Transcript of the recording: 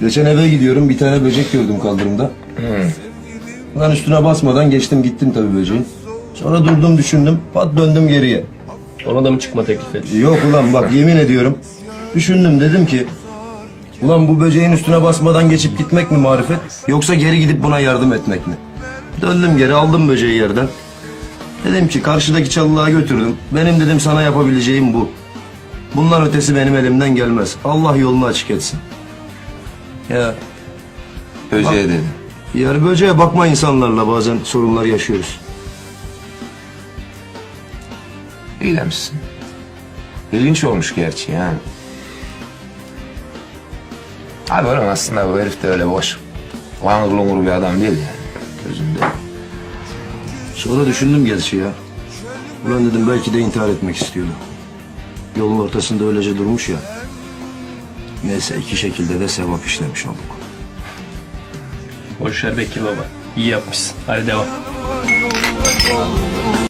Geçen eve gidiyorum bir tane böcek gördüm kaldırımda. Lan üstüne basmadan geçtim gittim tabii böceğin. Sonra durdum düşündüm pat döndüm geriye. Ona da mı çıkma teklif et? Yok ulan bak yemin ediyorum. Düşündüm dedim ki ulan bu böceğin üstüne basmadan geçip gitmek mi marifet yoksa geri gidip buna yardım etmek mi? Döndüm geri aldım böceği yerden. Dedim ki karşıdaki çalılığa götürdüm. Benim dedim sana yapabileceğim bu. Bundan ötesi benim elimden gelmez. Allah yolunu açık etsin. Ya Böceğe dedim. yani böceğe bakma insanlarla bazen sorunlar yaşıyoruz. İyi demişsin. İlginç olmuş gerçi yani. Abi oğlum aslında bu herif de öyle boş. Langur lungur bir adam değil yani. Gözümde. Sonra düşündüm gerçi ya. Ulan dedim belki de intihar etmek istiyordu. Yolun ortasında öylece durmuş ya. Neyse iki şekilde de sevap işlemiş olduk. Boş ver Bekir baba. İyi yapmışsın. Hadi devam.